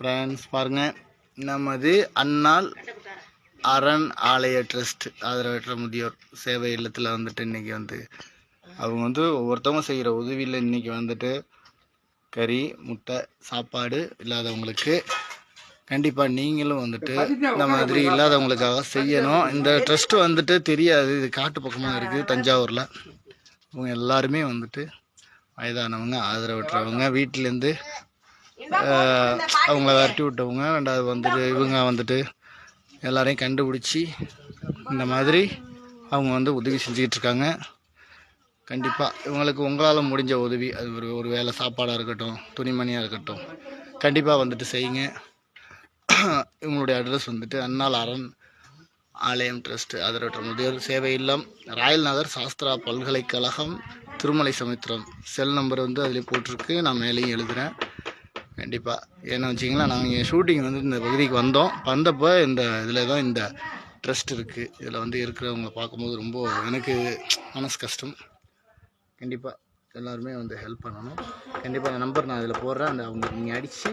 Friends பாருங்கள் நமது அன்னாள் அரண் ஆலய ட்ரஸ்ட் ஆதரவற்ற முதியோர் சேவை இல்லத்தில் வந்துட்டு இன்னைக்கு வந்து அவங்க வந்து ஒவ்வொருத்தவங்க செய்கிற உதவியில் இன்றைக்கி வந்துட்டு கறி முட்டை சாப்பாடு இல்லாதவங்களுக்கு கண்டிப்பாக நீங்களும் வந்துட்டு இந்த மாதிரி இல்லாதவங்களுக்காக செய்யணும். இந்த ட்ரஸ்ட் வந்துட்டு தெரியாது. இது காட்டு பக்கமாக இருக்குது தஞ்சாவூரில். இவங்க எல்லாருமே வந்துட்டு வயதானவங்க ஆதரவற்றவங்க வீட்டிலேருந்து அவங்கள விரட்டி விட்டவங்க ரெண்டாவது வந்துட்டு இவங்க வந்துட்டு எல்லாரையும் கண்டுபிடிச்சி இந்த மாதிரி அவங்க வந்து உதவி செஞ்சுக்கிட்டு இருக்காங்க. கண்டிப்பாக இவங்களுக்கு உங்களால் முடிஞ்ச உதவி அது ஒரு ஒரு வேளை சாப்பாடாக இருக்கட்டும் துணிமணியாக இருக்கட்டும் கண்டிப்பாக வந்துட்டு செய்யுங்க. இவங்களுடைய அட்ரஸ் வந்துட்டு அன்னாள் அரண் ஆலயம் ட்ரஸ்ட் ஆதரவற்ற முதியோர் சேவை இல்லம் ராயல் நகர் சாஸ்திரா பல்கலைக்கழகம் திருமலை சமுத்திரம். செல் நம்பர் வந்து அதில் போட்டிருக்கு. நான் மேலேயும் எழுதுகிறேன் கண்டிப்பாக ஏன்னா வச்சிங்களா நாங்கள் ஷூட்டிங் வந்து இந்த பகுதிக்கு வந்தோம். வந்தப்போ இந்த இதில் தான் இந்த ட்ரஸ்ட் இருக்குது இதில் வந்து இருக்கிறவங்க பார்க்கும்போது ரொம்ப எனக்கு மனசு கஷ்டம். கண்டிப்பாக எல்லாருமே வந்து ஹெல்ப் பண்ணணும். கண்டிப்பாக அந்த நம்பர் நான் இதில் போடுறேன். அந்த அவங்க நீங்கள் அடித்து